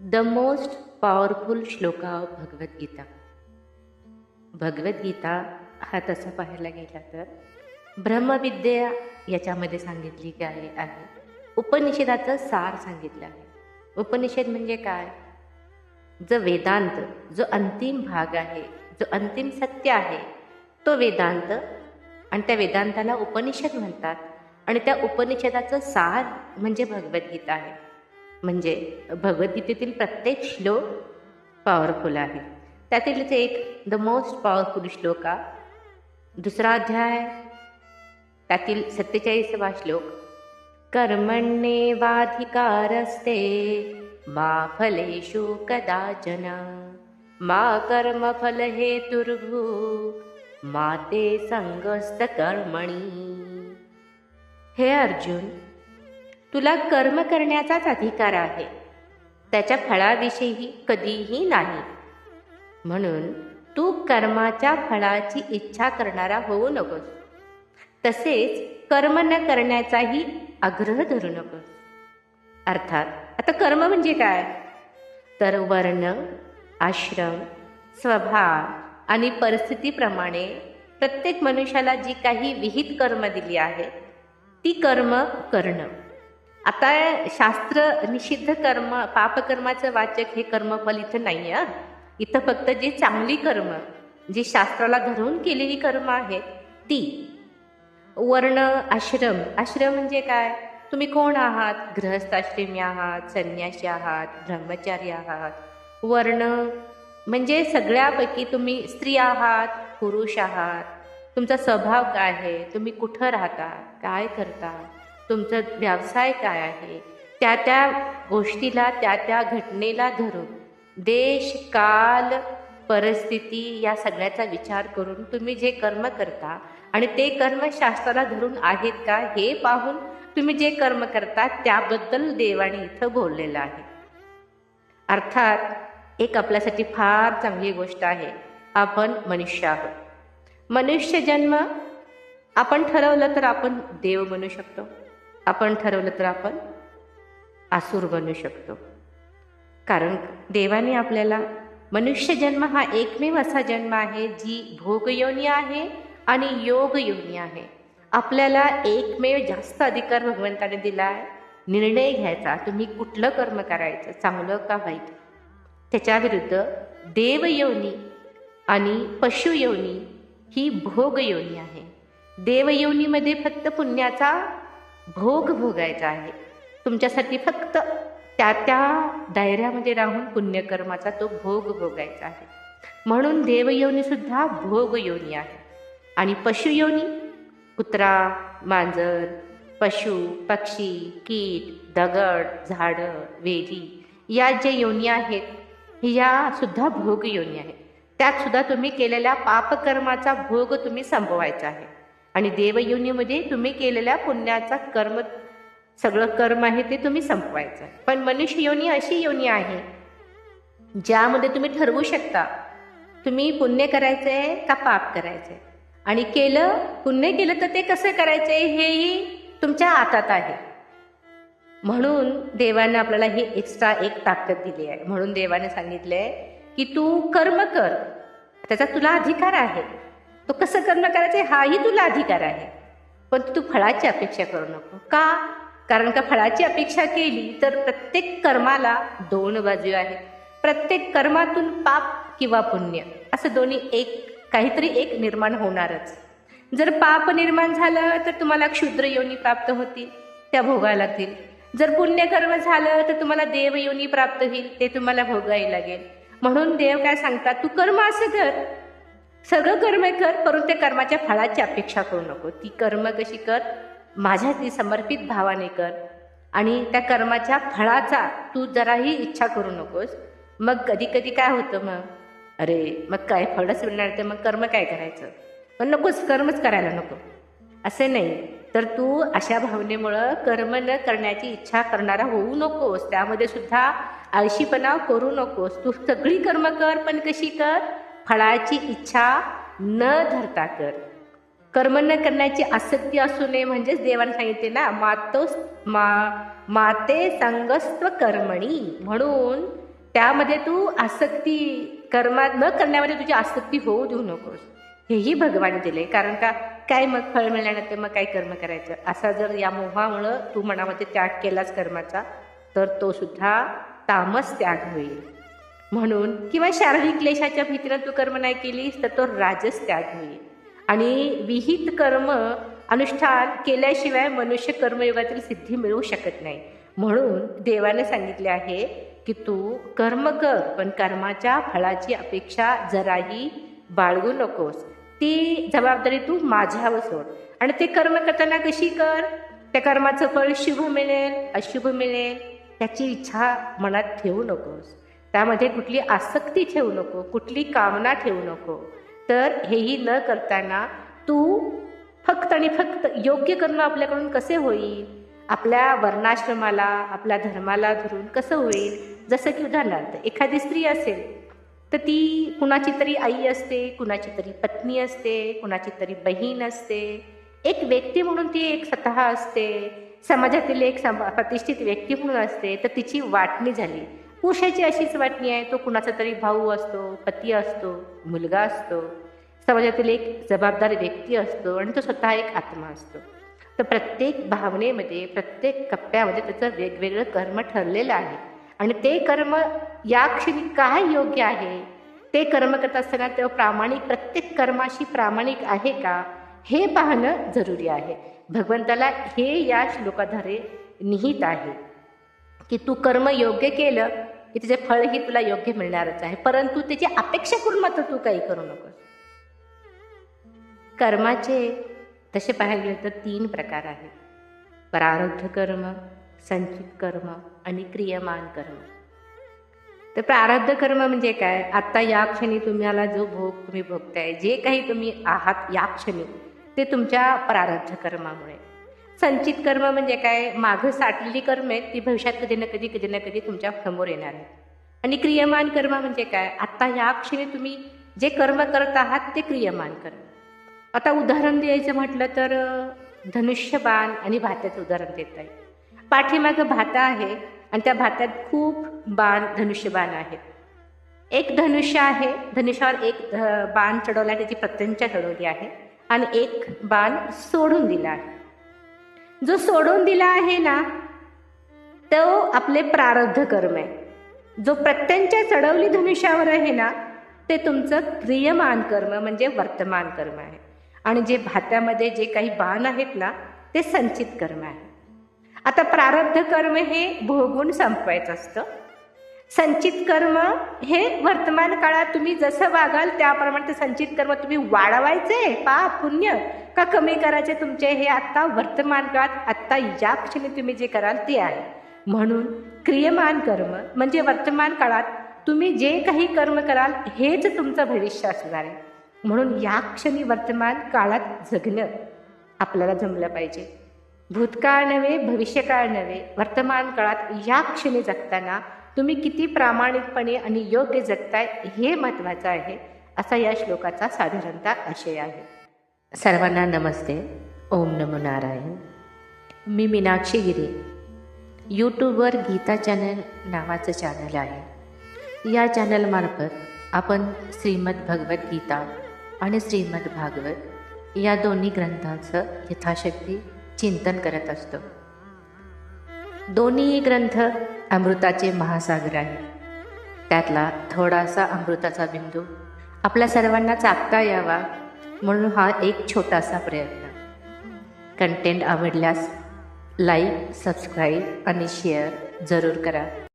The most powerful shloka of Bhagavad Gita Bhagavad Gita हा तसा पाहायला गेला तर ब्रह्मविद्या याच्यामध्ये सांगितली काय आहे. उपनिषदाचं सार सांगितलं आहे. उपनिषद म्हणजे काय? जो वेदांत जो अंतिम भाग आहे जो अंतिम सत्य आहे तो वेदांत. आणि त्या वेदांताला उपनिषद म्हणतात. आणि त्या उपनिषदाचं सार म्हणजे भगवद्गीता आहे. म्हणजे भगवद्गीतेतील प्रत्येक श्लोक पॉवरफुल आहे. त्यातीलच एक द मोस्ट पॉवरफुल श्लोका दुसरा अध्याय. त्यातील सत्तेचाळीसवा श्लोक कर्मण्येवाधिकारस्ते मा फलेषु कदाचन मा कर्मफल हेतुर्भू मा ते संगस्त कर्मणी हे अर्जुन तुला कर्म करण्याचाच अधिकार आहे. त्याच्या फळाविषयी कधीही नाही. म्हणून तू कर्माच्या फळाची इच्छा करणारा होऊ नकोस. तसेच कर्म न करण्याचाही आग्रह धरू नकोस. अर्थात आता कर्म म्हणजे काय? तर वर्ण आश्रम स्वभाव आणि परिस्थितीप्रमाणे प्रत्येक मनुष्याला जी काही विहित कर्म दिली आहेत ती कर्म करणं. आता शास्त्र निषिद्ध कर्म पापकर्माचं वाचक हे कर्मफल इथं नाही आहे इथं फक्त जी चांगली कर्म जी शास्त्राला धरून केलेली कर्म आहेत ती. वर्ण आश्रम. आश्रम म्हणजे काय? तुम्ही कोण आहात? गृहस्थाश्रमी आहात संन्यासी आहात ब्रह्मचारी आहात. वर्ण म्हणजे सगळ्यापैकी तुम्ही स्त्री आहात पुरुष आहात. तुमचा स्वभाव काय आहे? तुम्ही कुठं राहता? काय करता? तुमचा व्यवसाय काय आहे? त्या त्या गोष्टीला त्या त्या घटनेला धरून देश काल परिस्थिती या सगळ्याचा विचार करून तुम्ही जे कर्म करता आणि ते कर्म शास्त्राला धरून आहेत का हे पाहून तुम्ही जे कर्म करता त्याबद्दल देवाने इथं बोललेलं आहे. अर्थात एक आपल्यासाठी फार चांगली गोष्ट आहे. आपण मनुष्य आहोत. मनुष्य जन्म आपण ठरवलं तर आपण देव बनू शकतो. आपण ठरवलं तर आपण आसूर बनू शकतो. कारण देवाने आपल्याला मनुष्य जन्म हा एकमेव असा जन्म आहे जी भोगयोनी आहे आणि योग योनी आहे. आपल्याला एकमेव जास्त अधिकार भगवंताने दिला आहे. निर्णय घ्यायचा तुम्ही कुठलं कर्म करायचं चांगलं का वाईट? त्याच्याविरुद्ध देवयोनी आणि पशुयोनी ही भोगयोनी आहे. देवयोनीमध्ये फक्त पुण्याचा भोग भोगायचा आहे. तुमच्यासाठी फक्त त्या त्या दायऱ्यामध्ये राहून पुण्यकर्माचा तो भोग भोगायचा आहे. म्हणून देवयोनीसुद्धा भोगयोनी आहे. आणि पशुयोनी कुत्रा मांजर पशु पक्षी कीट दगड झाडं वेली या जे योनी आहेत या सुद्धा भोग योनी आहेत. त्यात सुद्धा तुम्ही केलेल्या पापकर्माचा भोग तुम्ही संपवायचा आहे. आणि देवयोनीमध्ये तुम्ही केलेल्या पुण्याचा कर्म सगळं कर्म आहे ते तुम्ही संपवायचं. आहे पण मनुष्य योनी अशी योनी आहे ज्यामध्ये तुम्ही ठरवू शकता तुम्ही पुण्य करायचं आहे का पाप करायचं आहे आणि केलं पुण्य केलं तर ते कसं करायचं आहे हेही तुमच्या हातात आहे. म्हणून देवाने आपल्याला ही एक्स्ट्रा एक ताकद दिली आहे. म्हणून देवाने सांगितलं आहे की तू कर्म कर. त्याचा तुला अधिकार आहे. तो कसं कर्म करायचं हाही तुला अधिकार आहे. पण तू फळाची अपेक्षा करू नको. का? कारण का फळाची अपेक्षा केली तर प्रत्येक कर्माला दोन बाजू आहेत. प्रत्येक कर्मातून पाप किंवा पुण्य असं दोन्ही एक काहीतरी एक निर्माण होणारच. जर पाप निर्माण झालं तर तुम्हाला क्षुद्र योनी प्राप्त होतील त्या भोगायला लागतील. जर पुण्यकर्म झालं तर तुम्हाला देव योनी प्राप्त होईल ते तुम्हाला भोगायला लागेल. म्हणून देव काय सांगतात तू कर्म असं कर सगळं कर्म कर परंतु त्या कर्माच्या फळाची अपेक्षा करू नको. ती कर्म कशी कर? माझ्या ती समर्पित भावाने कर. आणि त्या कर्माच्या फळाचा तू जराही इच्छा करू नकोस. मग कधी कधी काय होतं मग? अरे मग काय फळच मिळणार तर मग कर्म काय करायचं? पण नकोच कर्मच करायला नको. असे नाही. तर तू अशा भावनेमुळं कर्म न करण्याची इच्छा करणारा होऊ नकोस. त्यामध्ये सुद्धा आळशीपणा करू नकोस. तू सगळी कर्म कर पण कशी कर? फळाची इच्छा न धरता कर. कर्म न करण्याची आसक्ती असू नये म्हणजेच देवाने सांगितले ना मातो मा माते संगस्त्व कर्मणी. म्हणून त्यामध्ये तू आसक्ती कर्मा न करण्यामध्ये तुझी आसक्ती होऊ देऊ नकोस. हेही भगवान दिले. कारण का? काय मग फळ मिळाल्यानंतर मग काय कर्म करायचं? असा जर या मोहामुळं तू मनामध्ये त्याग केलास कर्माचा तर तो सुद्धा तामस त्याग होईल. म्हणून किंवा शारीरिक क्लेशाच्या भीतीनं तू कर्म नाही केलीस तर तो राजस त्याग होईल. आणि विहित कर्म अनुष्ठान केल्याशिवाय मनुष्य कर्मयोगातील सिद्धी मिळवू शकत नाही. म्हणून देवाने सांगितले आहे की तू कर्म कर पण कर्माच्या फळाची अपेक्षा जराही बाळगू नकोस. ती जबाबदारी तू माझ्यावर सोड. आणि ते कर्म करताना कशी कर? त्या कर्माचं फळ शुभ मिळेल अशुभ मिळेल त्याची इच्छा मनात ठेवू नकोस. त्यामध्ये कुठली आसक्ती ठेवू नको कुठली कामना ठेवू नको. तर हेही न करताना तू फक्त आणि फक्त योग्य कर्म आपल्याकडून कसे होईल? आपल्या वर्णाश्रमाला आपल्या धर्माला धरून कसं होईल? जसं की उदाहरणार्थ एखादी स्त्री असेल तर ती कुणाची तरी आई असते कुणाची तरी पत्नी असते कुणाची तरी बहीण असते. एक व्यक्ती म्हणून ती एक स्वतः असते. समाजातील एक प्रतिष्ठित व्यक्ती म्हणून असते. तर तिची वाटणी झाली. पुरुषाची अशीच वाटणी आहे. तो कुणाचा तरी भाऊ असतो पती असतो मुलगा असतो. समाजातील एक जबाबदार व्यक्ती असतो आणि तो स्वतः एक आत्मा असतो. तर प्रत्येक भावनेमध्ये प्रत्येक कप्प्यामध्ये त्याचं वेगवेगळं कर्म ठरलेलं आहे. आणि ते कर्म या क्षणी काय योग्य आहे? ते कर्म करत असताना तेव्हा प्रामाणिक प्रत्येक कर्माशी प्रामाणिक आहे का? हे पाहणं जरुरी आहे. भगवंताला हे या श्लोकाधारे निहित आहे की तू कर्म योग्य केलं की त्याचे फळही तुला योग्य मिळणारच आहे. परंतु त्याची अपेक्षा करून मात्र तू काही करू नकोस. कर्माचे तसे पाहायला गेले तर तीन प्रकार आहेत. प्रारब्ध कर्म संचित कर्म आणि क्रियमान कर्म. तर प्रारब्ध कर्म म्हणजे काय? आत्ता या क्षणी तुम्हाला जो भोग तुम्ही भोगताय जे काही तुम्ही आहात या क्षणी ते तुमच्या प्रारब्ध कर्मामुळे. संचित कर्म म्हणजे काय? मागं साठलेली कर्म आहेत ती भविष्यात कधी ना कधी कधी ना कधी तुमच्यासमोर येणार आहेत. आणि क्रियमान कर्म म्हणजे काय? आत्ता ह्या क्षणी तुम्ही जे कर्म करत आहात ते क्रियमान कर्म. आता उदाहरण द्यायचं म्हटलं तर धनुष्यबाण आणि भात्याचं उदाहरण देत आहे पाठीमागं भाता आहे आणि त्या भात्यात खूप बाण धनुष्यबाण आहेत. एक धनुष्य आहे धनुष्यावर एक ध- बाण चढवला त्याची प्रत्यंचा चढवली आहे. आणि एक बाण सोडून दिला आहे. जो सोडून दिला आहे ना तो आपले प्रारब्ध कर्म आहे. जो प्रत्यंच्या चढवली धनुष्यावर आहे ना ते तुमचं क्रियमान कर्म म्हणजे वर्तमान कर्म आहे. आणि जे भात्यामध्ये जे काही बाण आहेत ना ते संचित कर्म आहे. आता प्रारब्ध कर्म हे भोगून संपवायचं असतं. संचित कर्म हे वर्तमान काळात तुम्ही जसं वागाल त्याप्रमाणे ते संचित कर्म तुम्ही वाढवायचे. पाप पुण्य. का कमी करायचे तुमचे? हे आत्ता वर्तमान काळात आत्ता या क्षणी तुम्ही जे कराल ते आहे. म्हणून क्रियमान कर्म म्हणजे वर्तमान काळात तुम्ही जे काही कर्म कराल हेच तुमचं भविष्य असणार आहे. म्हणून या क्षणी वर्तमान काळात जगणं आपल्याला जमलं पाहिजे. भूतकाळ नव्हे भविष्यकाळ नव्हे वर्तमान काळात या क्षणी जगताना तुम्ही किती प्रामाणिकपणे आणि योग्य जगताय हे महत्त्वाचं आहे असा या श्लोकाचा साधारणतः आशय आहे. सर्वांना नमस्ते. ओम नमो नारायण. मी मीनाक्षी गिरी. यूट्यूबवर गीता चॅनल नावाचं चॅनल आहे. या चॅनलमार्फत आपण श्रीमद भगवद्गीता आणि श्रीमद भागवत या दोन्ही ग्रंथांचं यथाशक्ती चिंतन करत असतो. दोन्ही ग्रंथ अमृताचे महासागर आहे त्यातला थोडासा अमृताचा बिंदू आपल्या सर्वांना चाकता यावा म्हणून हा एक छोटासा प्रयत्न. कंटेंट आवडल्यास लाईक सबस्क्राईब आणि शेअर जरूर करा.